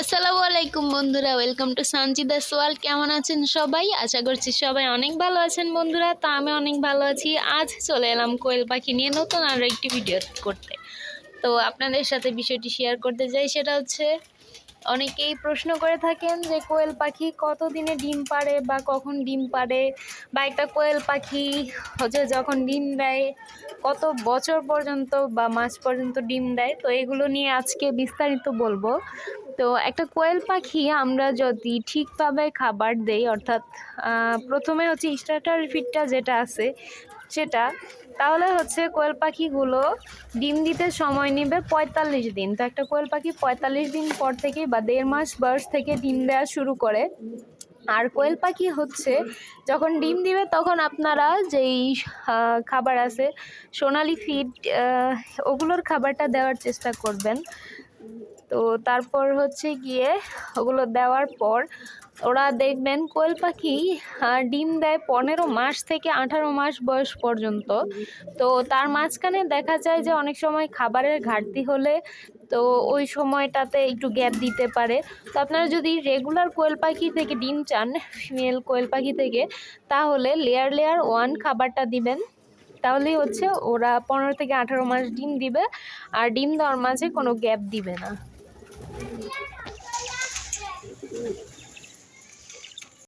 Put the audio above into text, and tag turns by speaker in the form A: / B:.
A: আসসালামু আলাইকুম বন্ধুরা ওয়েলকাম টু সানজিদা ওয়ার্ল্ড কেমন আছেন সবাই? আশা করছি সবাই অনেক ভালো আছেন বন্ধুরা, তা আমি অনেক ভালো আছি। আজ চলে এলাম কোয়েল পাখি নিয়ে নতুন আরও একটি ভিডিও করতে। তো আপনাদের সাথে বিষয়টি শেয়ার করতে যাই সেটা হচ্ছে, অনেকেই প্রশ্ন করে থাকেন যে, কোয়েল পাখি কত দিনে ডিম পাড়ে বা কখন ডিম পাড়ে? বা একটা কোয়েল পাখি হচ্ছে যখন ডিম দেয়, কত বছর পর্যন্ত বা মাস পর্যন্ত ডিম দেয়? তো এগুলো নিয়ে আজকে বিস্তারিত বলব। তো একটা কোয়েল পাখি আমরা যদি ঠিকভাবে খাবার দেই, অর্থাৎ প্রথমে হচ্ছে স্টার্টার ফিডটা যেটা আছে সেটা, তাহলে হচ্ছে কোয়েল পাখিগুলো ডিম দিতে সময় নেবে পঁয়তাল্লিশ দিন। তো একটা কোয়েল পাখি পঁয়তাল্লিশ দিন পর থেকে বা দেড় মাস বয়স থেকে ডিম দেওয়া শুরু করে। আর কোয়েল পাখি হচ্ছে যখন ডিম দিবে তখন আপনারা যেই খাবার আছে সোনালি ফিড ওগুলোর খাবারটা দেওয়ার চেষ্টা করবেন। তো তারপর হচ্ছে গিয়ে ওগুলো দেওয়ার পর ওরা দেখবেন কোয়েল পাখি ডিম দেয় পনেরো মাস থেকে আঠারো মাস বয়স পর্যন্ত। তো তার মাঝখানে দেখা যায় যে অনেক সময় খাবারের ঘাটতি হলে তো ওই সময়টাতে একটু গ্যাপ দিতে পারে। তো আপনারা যদি রেগুলার কোয়েল পাখি থেকে ডিম চান ফিমেল কোয়েল পাখি থেকে, তাহলে লেয়ার লেয়ার ওয়ান খাবারটা দিবেন। তাহলেই হচ্ছে ওরা পনেরো থেকে আঠারো মাস ডিম দিবে, আর ডিম দেওয়ার মাঝে কোনো গ্যাপ দিবে না। 你要唱歌呀？对。